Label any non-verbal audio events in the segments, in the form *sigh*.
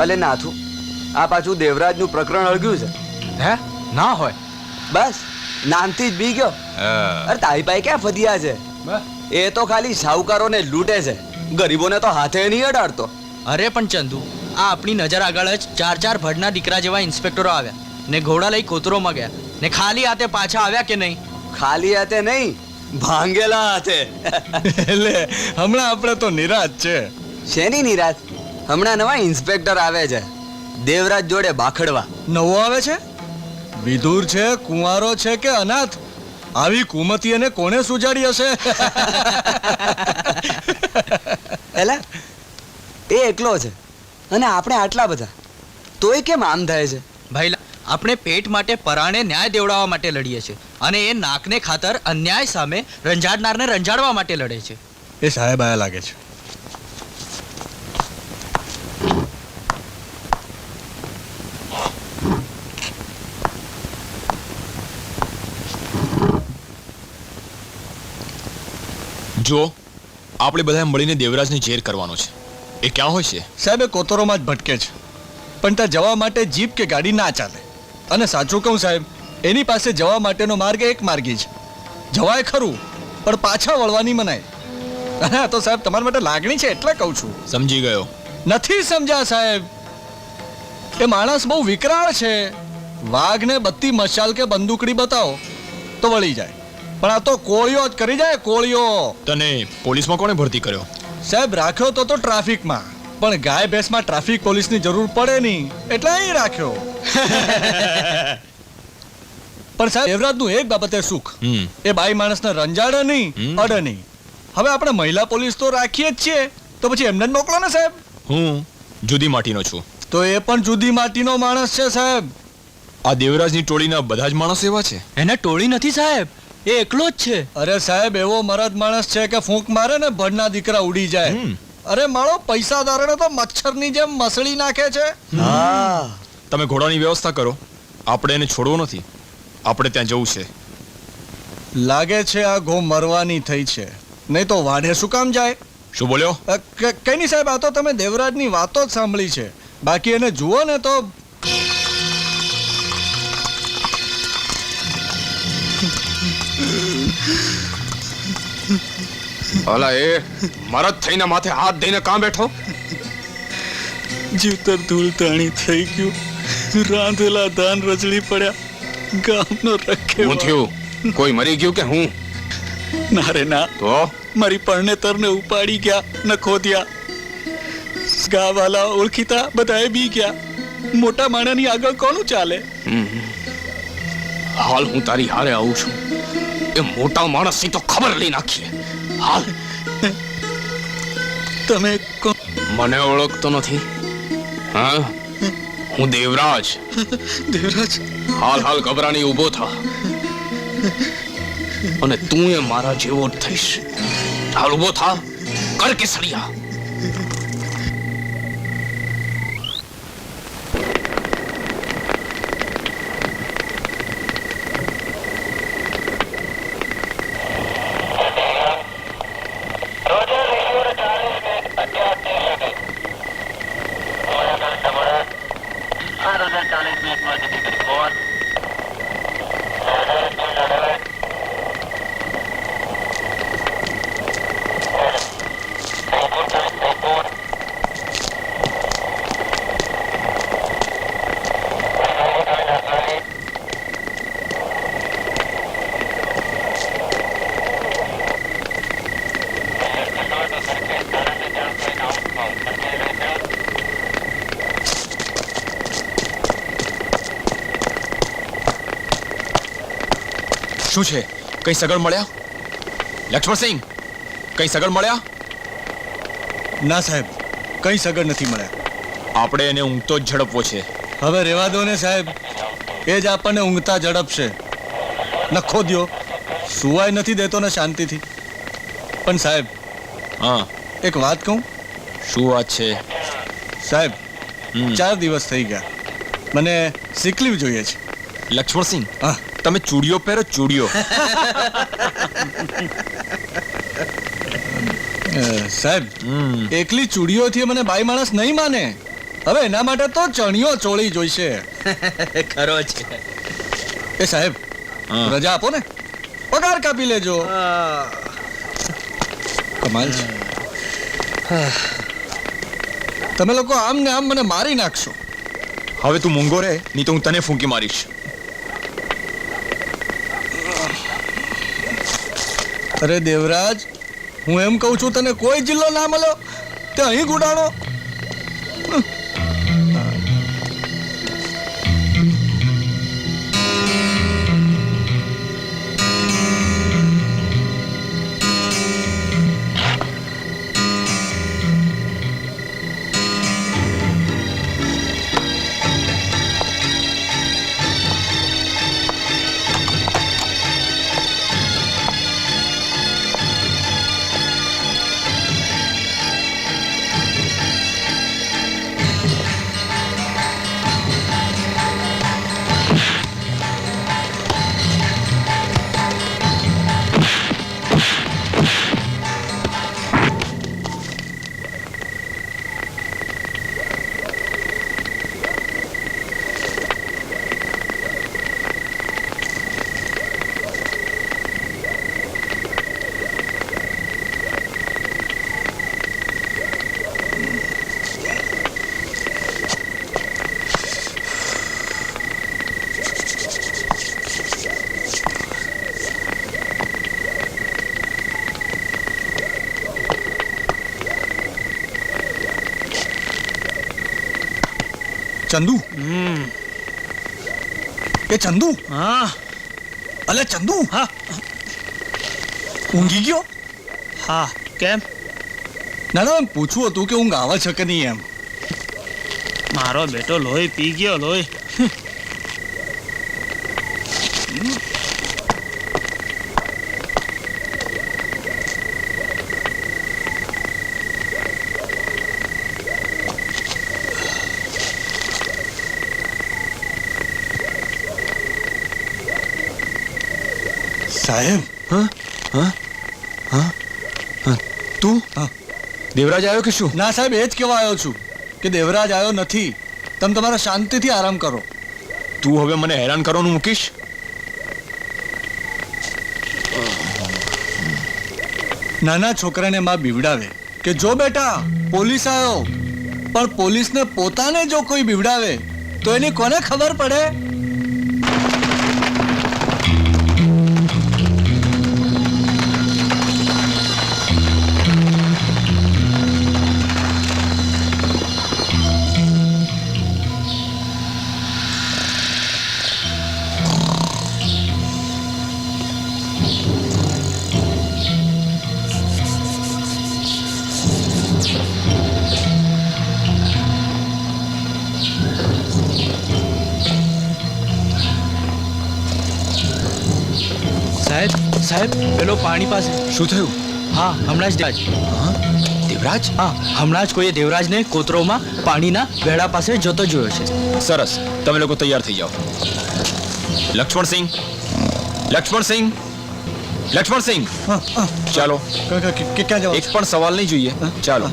અલે નાથું આ પાછું દેવરાજનું પ્રકરણ અળગ્યું છે. હે? ના હોય? બસ નાનથી જ બી ગયો. અરે તારી પાસે ક્યાં ફધિયા છે? એ તો ખાલી સાહુકારોને લૂંટે છે. ગરીબોને તો હાથે નહીં અડાડતો. અરે પણ ચંદુ આ આપણી નજર આગળ જ ચાર ચાર ભડના દીકરા જેવા ઇન્સ્પેક્ટરો આવ્યા ને ઘોડા લઈ કોતરોમાં ગયા ને ખાલી હાથે પાછા આવ્યા કે નહીં? ખાલી હાથે નહીં ભાંગેલા હાથે. *laughs* એટલે હમણાં આપણે તો નિરાશ છે. શેની નિરાશ? હમણાં નવા ઇન્સ્પેક્ટર આવે છે. દેવરાજ જોડે બાખડવા. નવો આવે છે? વિધુર છે કુંવારો છે કે અનાથ? આવી કુમતી અને કોને સુજાડી હશે? એલા એ એકલો છે અને આપણે આટલા બધા. તોય કેમ આમ થાય છે? ભાઈ આપણે પેટ માટે પરાણે ન્યાય દેવડાવવા માટે લડીએ છીએ અને એ નાકને ખાતર અન્યાય સામે રંજાડનારને રંજાડવા માટે લડે છે. એ સાહેબ આયા લાગે છે. જો આપણે બધા મળીને દેવરાજને ઝેર કરવાનો છે. એ ક્યાં હોય છે? સાહેબ એ કોતરોમાં જ ભટકે છે. પણ ત્યાં જવા માટે જીપ કે ગાડી ના ચાલે. અને સાચું કહું સાહેબ એની પાસે જવા માટેનો માર્ગ એક માર્ગી છે. જવાય ખરું પણ પાછા વળવાની મનાય. હા તો સાહેબ તમારા માટે લાગણી છે એટલે કહું છું. સમજી ગયો. નથી સમજ્યા સાહેબ. એ માણસ બહુ વિકરાળ છે. વાઘને બત્તી મશાલ કે બંદૂકડી બતાવો તો વળી જાય. પણ આ તો કોળિયો જ કરી જાય કોળિયો તને પોલીસમાં કોણે ભરતી કર્યો? સાહેબ રાખ્યો તો તો ટ્રાફિકમાં. પણ ગાય ભેંસમાં ટ્રાફિક પોલીસની જરૂર પડે નહીં. એટલે અહીં રાખ્યો. *laughs* પણ સાહેબ દેવરાજનું એક બાબતે સુખ. હમ. એ બાઈ માણસને રંજાડે નહીં. અડે નહીં. હવે આપણે મહિલા પોલીસ તો રાખીએ જ છીએ. તો પછી એમને જ મોકલો ને સાહેબ. હું જુદી માટીનો છું. તો એ પણ જુદી માટીનો માણસ છે સાહેબ. આ દેવરાજની ટોળીના બધા જ માણસ એવા છે? એને ટોળી નથી સાહેબ. એ એકલો જ છે. અરે સાહેબ એવો મરદ માણસ છે કે ફૂંક મારે ને ભણના દીકરા ઉડી જાય. હમ. અરે માળો ધારણે તો મચ્છરની જેમ મસળી નાખે છે. હા તમે ઘોડાની વ્યવસ્થા કરો. આપણે એને છોડવો નથી. આપણે ત્યાં જવું છે. લાગે છે આ ગો મરવાની થઈ છે. નહીં તો વાઢે શું કામ જાય? શું બોલ્યો? કઈ નહીં સાહેબ આ તો તમે દેવરાજની વાતો જ સાંભળી છે. બાકી એને જુઓ ને તો અલા એ મરદ થઈને માથે હાથ દઈને કાં બેઠો? જીવતર ધૂળ તાણી થઈ ગયું. રાંધેલા ધાન રજળી પડ્યા. ગામનો રખે હું થયું? કોઈ મરી ગયું કે હું? ના રે ના. તો? મારી પરણેતરને ઉપાડી ગયા ન ખોદ્યા. ગાવાલા ઓળખીતા બધાએ બી ગયા. મોટા માણાની આગળ કોનું ચાલે? હાલ હું તારી હારે આવું છું. એ મોટા માણસની તો ખબર લઈ નાખીએ. હાલ. તમે મને ઓળખતો નથી. હા? હું દેવરાજ. દેવરાજ? હાલ હાલ ગભરાની ઊભો થા. અને તું એ મારા જેવો જ થઈશ. હાલ ઊભો થા. કર કેસરિયા. હજાર ચાલીસની એક માર્કેટિંગ કરી શું છે? કઈ સગળ મળ્યા? લક્ષ્મણસિંહ કઈ સગળ મળ્યા? ના સાહેબ કઈ સગળ નથી મળ્યા. આપણે એને ઊંઘતો જ ઝડપવો છે. હવે રેવા દો ને સાહેબ. એ જ આપણને ઊંઘતા ઝડપશે. નખો દ્યો. સુવાય નથી દેતો ને શાંતિથી. પણ સાહેબ હા. એક વાત કહું? શું વાત છે? સાહેબ. ચાર દિવસ થઈ ગયા. મને સિકલીવ જોઈએ છે. લક્ષ્મણસિંહ હા. તમે ચૂડિયો પહેરો ચૂડિયો સાહેબ હમ એકલી ચૂડીઓથી મને બાઈ માણસ નહીં માને. હવે એના માટે તો ચણિયો ચોળી જોઈશે. ખરો છે એ સાહેબ. રજા આપો ને. પગાર કાપી લેજો. કમાલ છે. તમે લોકો આમ ને આમ મને મારી નાખશો. હવે તું મૂંગો રહે નહીં તો હું તને ફૂંકી મારીશ. અરે દેવરાજ હું એમ કહું છું તને કોઈ જિલ્લો ના મળ્યો તે અહીં ગુડાણો. ચંદુ એ ચંદુ હા અલે ચંદુ હા ઊંઘી ગયો હા કેમ ના ના પૂછવું હતું કે ઊંઘ આવે છે કે નહીં એમ મારો બેટો લોહી પી ગયો લોહી સાહેબ તું? હા. દેવરાજ આવ્યો કે શું? ના સાહેબ એ જ કહેવા આવ્યો છું કે દેવરાજ આવ્યો નથી. તમે તમારા શાંતિથી આરામ કરો. તું હવે મને હેરાન કરવાનું મૂકીશ? નાના છોકરાને માં બીવડાવે કે જો બેટા પોલીસ આવ્યો પણ પોલીસને પોતાને જો કોઈ બીવડાવે તો એની કોને ખબર પડે? સાહેબ પેલો પાણી પાસે. શું થયું? હા હમણાં જ દેવરાજ. દેવરાજ? હા હમણાં જ કોઈએ દેવરાજને કોતરોમાં પાણીના વેડા પાસે જતો જોયો છે. સરસ. તમે લોકો તૈયાર થઈ જાઓ. લક્ષ્મણસિંહ? લક્ષ્મણસિંહ? લક્ષ્મણસિંહ. ચાલો. એક પણ સવાલ નહીં જોઈએ. ચાલો.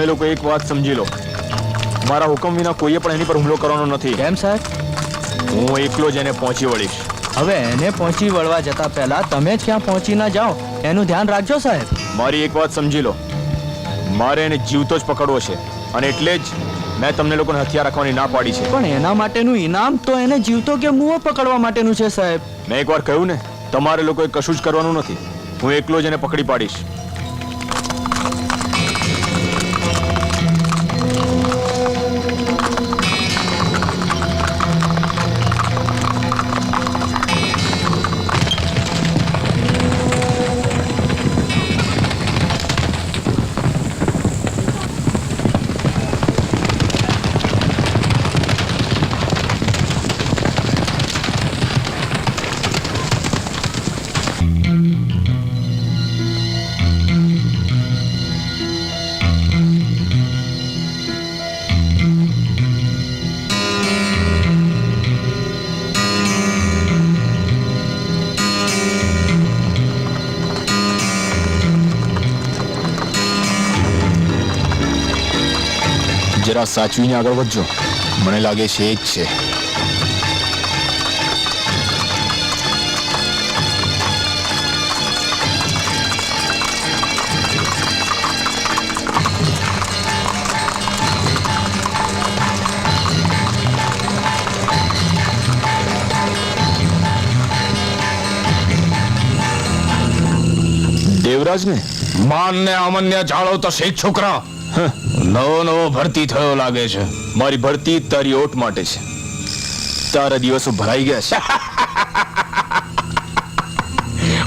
તમે લોકો એક વાત સમજી લો. મારા હુકમ વિના કોઈએ પણ એની પર હુમલો કરવાનો નથી. કેમ સાહેબ હું એકલો જ એને પહોંચી વળીશ. હવે એને પહોંચી વળવા જતા પહેલા તમે જ ક્યાં પહોંચી ના જાઓ? એનું ધ્યાન રાખજો સાહેબ. મારી એક વાત સમજી લો. મારે એને જીવતો જ પકડવો છે. અને એટલે જ મેં તમને લોકોને હથિયાર રાખવાની ના પાડી છે. પણ એના માટેનું ઇનામ તો એને જીવતો કે મુઓ પકડવા માટેનું છે સાહેબ? મેં એકવાર કહ્યું ને તમારે લોકોએ કશું જ કરવાનું નથી. હું એકલો જ એને પકડી પાડીશ. જરા સાચવીને આગળ વધજો. મને લાગે છે એ જ છે. દેવરાજ ને માનને અમન્ય જાળવતા શેખ છોકરા. નવો નવો ભરતી થયો લાગે છે. મારી ભરતી તારી ઓટ માટે છે. તારા દિવસો ભરાઈ ગયા છે. *laughs*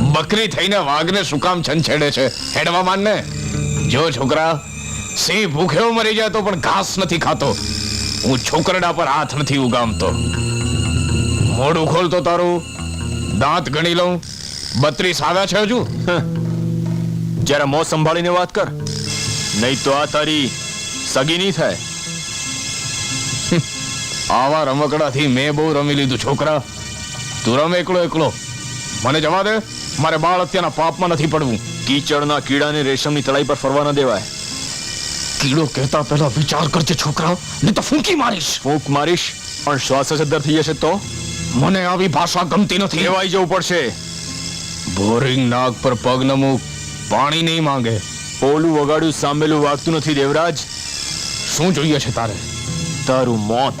બકરી થઈને વાઘને શું કામ છંછેડે છે? હેડવા માનને જો છોકરા સિંહ ભૂખ્યો મરી જાય તો પણ ઘાસ નથી ખાતો. હું છોકરડા પર હાથ નથી ઉગામતો. મોઢું ખોલતો તારું. દાંત ગણી લઉં. બત્રીસ આવ્યા છે હજુ. જરા મોં સંભાળીને વાત કર. નહીં તો આ તારી સગી નહીં થાય. આવા રમકડાથી મેં બહુ રમી લીધું, છોકરા. તું રમે એકલો એકલો. મને જવા દે, મારે બાળ અત્યારના પાપમાં નથી પડવું. કીચડના કીડાને રેશમની તળાઈ પર ફરવા ન દેવાય. કીડો કહેતા પહેલા વિચાર કરજે, છોકરા, નહીં તો ફૂંકી મારીશ. ફૂંક મારીશ? પણ શ્વાસ અસર થઈ જશે તો? મને આવી ભાષા ગમતી નથી. લેવાઈ જવું પડશે. બોરિંગ નાગ પર પગ ન પાણી નહીં માંગે. પોલું વગાડ્યું સાંભળેલું વાગતું નથી દેવરાજ શું જોઈએ છે તારે? તારું મોત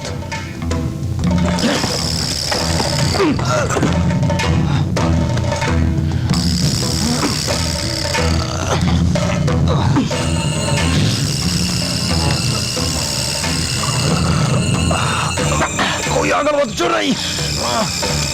કોઈ આગળ વધજો નહીં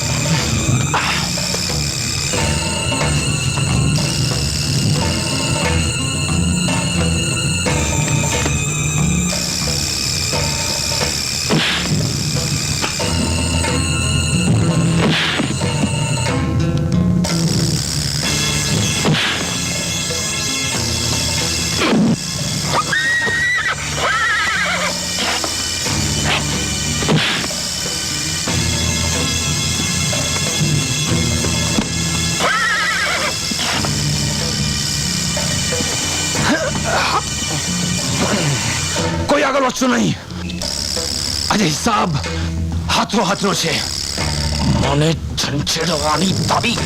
કોઈ નહીં આજે હિસાબ હાથનો હાથનો છે મને છંછેડવાની તારી